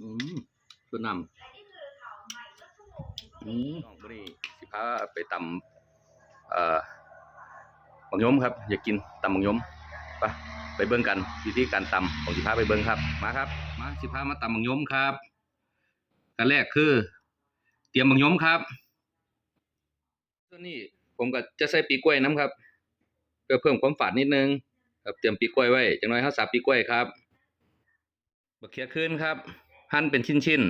อืมตัวนำอืมน้องบุรีสิพาไปตำเอ่อบังยมครับ อยากกินตำบังยมไปไปเบิ่งกันวิธีการตำของสิพาไปเบิ่งครับ มาครับ มาสิพามาตำบังยมครับกันแรกคือ เตรียมบังยมครับตัวนี้ผมก็จะใส่ปีกล้วยน้ำครับเพื่อเพิ่มความฝาดนิดนึงครับเตรียมปีกล้วยไว้จังน้อยเฮาสับปีกล้วยครับบักเขียขึ้นครับ หั่นเป็นชิ้น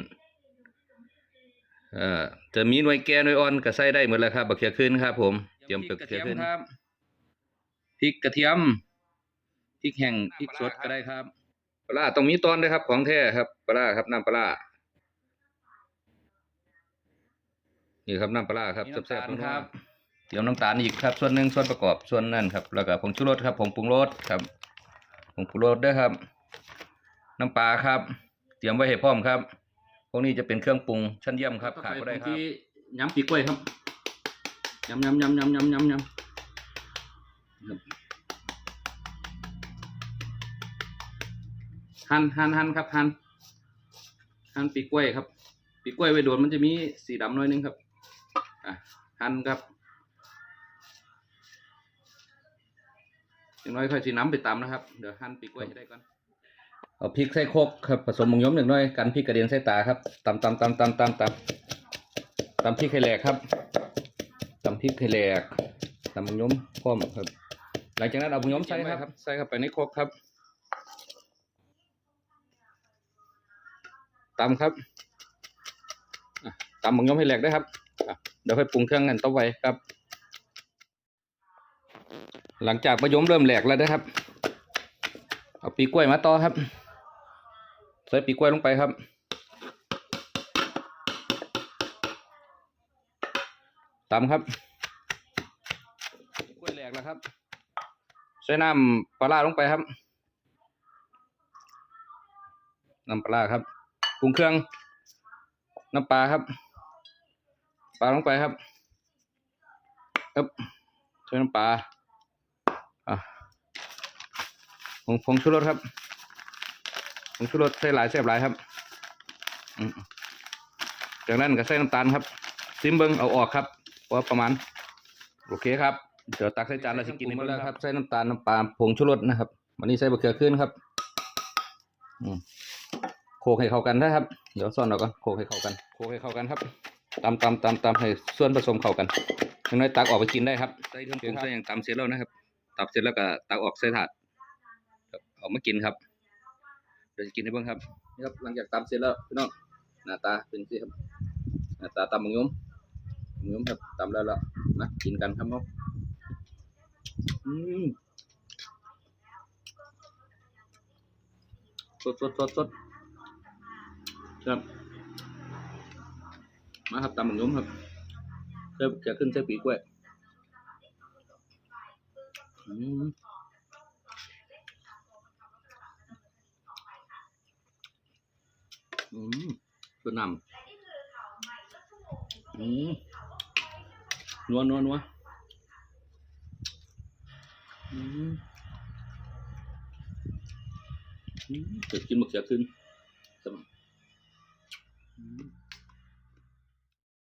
ๆเอ่อจะมีหน่วยแก่หน่วยอ่อนก็ใส่ได้หมดแล้วครับบักเขียขึ้นครับ ผมเตรียมบักเขียขึ้นครับพริกกระเทียมพริกแห้งพริกสดก็ได้ครับปลาร้าต้องมีตอนด้วยครับ ของแท้ครับปลาร้าครับน้ำปลาร้านี่ครับน้ำปลาร้าครับแซ่บๆครับเตรียมน้ำตาลอีกครับ ส่วนหนึ่งส่วนประกอบส่วนนั่นครับ แล้วก็ผงชูรสครับผงปรุงรสครับผงปรุงรสด้วยครับ น้ำปลาครับ เตรียมไว้ให้พร้อมครับ พวกนี้จะเป็นเครื่องปรุงชั้นเยี่ยมครับขาดก็ได้ครับยำปีกล้วยครับยำยำยำยำยำยำยำหั่นหั่นหั่นครับหั่นหั่นปีกล้วยครับ ปีกล้วยไว้โดนมันจะมีสีดำหน่อยนึงครับอะหั่นครับอย่างน้อยค่อยสีน้ำไปตำนะครับ เดี๋ยวหั่นปีกล้วยให้ได้ก่อน เอาพริกใส่โคกครับผสมมงยมหนึ่งหน่อยกันพริกกระเด็นใส่ตาครับตำตำตำตำตำตำตำพริกให้แหลกครับตำพริกให้แหลกตำมงยมพร้อมครับ หลังจากนั้นเอามงยมใส่ครับ ใส่เข้าไปในโคกครับตำครับตำมงยมให้แหลกได้ครับเดี๋ยวค่อยปรุงเครื่องกันต่อไปครับ หลังจากมะยมเริ่มแหลกแล้วนะครับเอาปีกล้วยมาต่อครับ ใส่ปีกล้วยลงไปครับ ตำครับกล้วยแหลกแล้วครับ ใส่น้ำปลาร้าลงไปครับ น้ำปลาร้าครับ ปรุงเครื่อง น้ำปลาครับ ปลาลงไปครับครับใส่น้ำปลาอะผงผงชูรสครับ ผงชูรสใส่หลายแซ่บหลายครับอืมจากนั้นก็ใส่น้ำตาลครับ ซิมเบิงเอาออกครับพอประมาณ โอเคครับ เดี๋ยวตักใส่จานแล้วสิกินในมื้อแล้วครับ ใส่น้ำตาลน้ำปลาผงชูรสนะครับ วันนี้ใส่บะเขือขึ้นครับอืมโขลกให้เข้ากันนะครับ เดี๋ยวซ่อนเราก่อนโขลกให้เข้ากันโขลกให้เข้ากันครับตำตำตำตำให้ส่วนผสมเข้ากันอย่างน้อยตักออกไปกินได้ครับ ใส่เครื่องปรุงใส่อย่างตำเสร็จแล้วนะครับตับเสร็จแล้วก็ตักออกใส่ถาดครับเอามากินครับเดี๋ยวจะกินให้เบิ่งครับนี่ครับหลังจากตำเสร็จแล้วพี่น้องหน้าตาเป็นสิครับหน้าตาตำมังยมมังยมครับตำแล้วแล้วมากินกันครับเนาะอืมสดสดสดสดครับมาครับตำมังยมครับเริ่มจะขึ้นเส้นปีกล้วยอืม อืมตัวนำอืมนัวนัวนัวอืมอืมเกิดกินมะเขือขึ้น